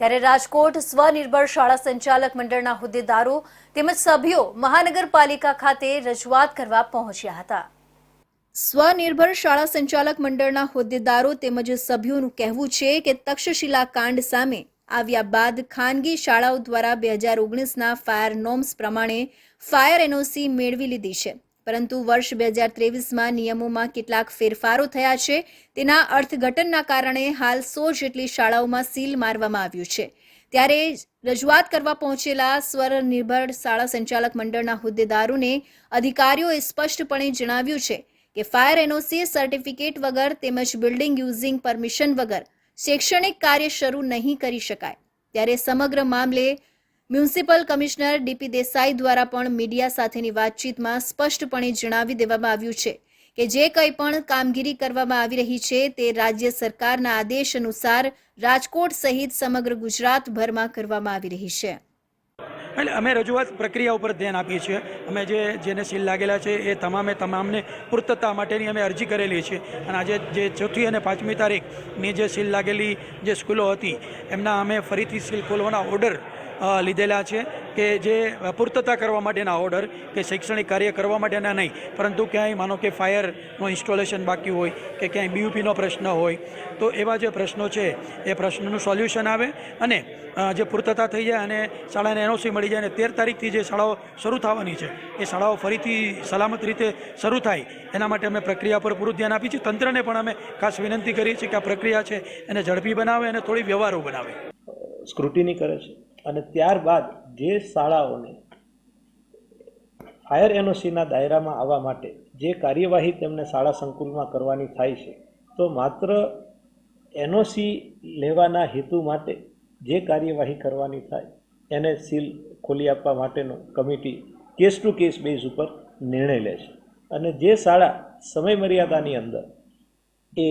ત્યારે રાજકોટ સ્વનિર્ભર શાળા સંચાલક મંડળના હોદ્દેદારો તેમજ સભ્યો મહાનગરપાલિકા ખાતે રજૂઆત કરવા પહોંચ્યા હતા. સ્વનિર્ભર શાળા સંચાલક મંડળના હોદ્દેદારો તેમજ સભ્યોનું કહેવું છે કે તક્ષશિલા કાંડ સામે આવ્યા બાદ ખાનગી શાળાઓ દ્વારા બે હજાર ઓગણીસના ફાયર નોર્મ્સ પ્રમાણે ફાયર એનઓસી મેળવી લીધી છે. પરંતુ વર્ષ બે હજાર ત્રેવીસમાં નિયમોમાં કેટલાક ફેરફારો થયા છે. તેના અર્થઘટનના કારણે હાલ સો જેટલી શાળાઓમાં સીલ મારવામાં આવ્યું છે. ત્યારે રજૂઆત કરવા પહોંચેલા સ્વનિર્ભર શાળા સંચાલક મંડળના હોદ્દેદારોને અધિકારીઓએ સ્પષ્ટપણે જણાવ્યું છે કે ફાયર એનઓસી સર્ટિફિકેટ વગર તેમજ બિલ્ડિંગ યુઝિંગ પરમિશન વગર શૈક્ષણિક કાર્ય શરૂ નહીં કરી શકાય. ત્યારે સમગ્ર મામલે મ્યુનિસિપલ કમિશનર ડીપી દેસાઈ દ્વારા પણ મીડિયા સાથેની વાતચીતમાં સ્પષ્ટપણે જણાવી દેવામાં આવ્યું છે કે જે કંઈ પણ કામગીરી કરવામાં આવી રહી છે તે રાજ્ય સરકારના આદેશ અનુસાર રાજકોટ સહિત સમગ્ર ગુજરાતભરમાં કરવામાં આવી રહી છે. એટલે અમે રજૂઆત પ્રક્રિયા ઉપર ધ્યાન આપીએ છીએ. અમે જે જેને સીલ લાગેલા છે એ તમામે તમામને પૂર્તતા માટેની અમે અરજી કરેલી છે. અને આજે જે ચોથી અને પાંચમી તારીખની જે સીલ લાગેલી જે સ્કૂલો હતી, એમના અમે ફરીથી સીલ ખોલવાના ઓર્ડર લીધેલા છે કે જે પૂર્તતા કરવા માટેના ઓર્ડર કે શૈક્ષણિક કાર્ય કરવા માટેના નહીં, પરંતુ ક્યાંય માનો કે ફાયરનો ઇન્સ્ટોલેશન બાકી હોય કે ક્યાંય બીયુપીનો પ્રશ્ન હોય, તો એવા જે પ્રશ્નો છે, એ પ્રશ્નનું સોલ્યુશન આવે અને જે પૂર્તતા થઈ જાય અને શાળાને એનઓસી મળી જાય અને તેર તારીખથી જે શાળાઓ શરૂ થવાની છે, એ શાળાઓ ફરીથી સલામત રીતે શરૂ થાય, એના માટે અમે પ્રક્રિયા પર પૂરું ધ્યાન આપીએ છીએ. તંત્રને પણ અમે ખાસ વિનંતી કરીએ છીએ કે આ પ્રક્રિયા છે એને ઝડપી બનાવે અને થોડી વ્યવહારો બનાવે. સ્ક્રુટિની કરે છે. અને ત્યારબાદ જે શાળાઓને ફાયર એનઓસીના દાયરામાં આવવા માટે જે કાર્યવાહી તેમને શાળા સંકુલમાં કરવાની થાય છે, તો માત્ર એનઓસી લેવાના હેતુ માટે જે કાર્યવાહી કરવાની થાય, એને સીલ ખોલી આપવા માટેનો committee case to case base ઉપર નિર્ણય લે છે. અને જે શાળા સમય મર્યાદાની અંદર એ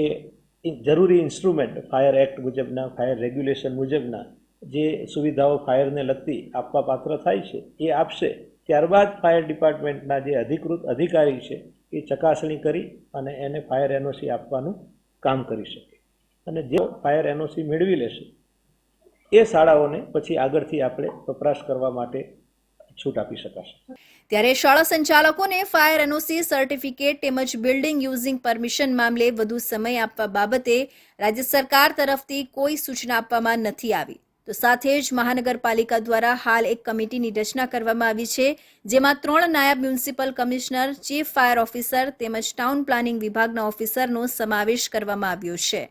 જરૂરી ઇન્સ્ટ્રુમેન્ટ ફાયર એક્ટ મુજબના ફાયર રેગ્યુલેશન મુજબના જે સુવિધાઓ ફાયરને લગતી આપવા પાત્ર થાય છે, એ આપશે. ત્યારબાદ ફાયર ડિપાર્ટમેન્ટના જે અધિકૃત અધિકારી છે, એ ચકાસણી કરી અને એને ફાયર એનઓસી આપવાનું કામ કરી શકે. અને જે ફાયર એનઓસી મેળવી લેશે, એ શાળાઓને પછી આગળથી આપણે વપરાશ કરવા માટે છૂટ આપી શકાશે. ત્યારે શાળા સંચાલકોને ફાયર એનઓસી સર્ટિફિકેટ તેમજ બિલ્ડિંગ યુઝિંગ પરમિશન મામલે વધુ સમય આપવા બાબતે રાજ્ય સરકાર તરફથી કોઈ સૂચના આપવામાં નથી આવી. તો સાથે જ મહાનગરપાલિકા દ્વારા હાલ એક કમિટીની રચના કરવામાં આવી છે, જેમાં ત્રણ નાયબ municipal commissioner, chief fire officer તેમજ ટાઉન પ્લાનિંગ વિભાગના ઓફિસરનો સમાવેશ કરવામાં આવ્યો છે.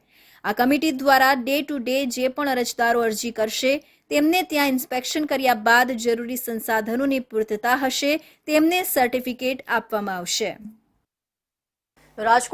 આ કમિટી દ્વારા ડે ટુ ડે જે પણ અરજદારો અરજી કરશે, તેમને ત્યાં ઇન્સ્પેક્શન કર્યા બાદ જરૂરી સંસાધનોની પૂર્તતા હશે, તેમને સર્ટિફિકેટ આપવામાં આવશે. રાજકોટ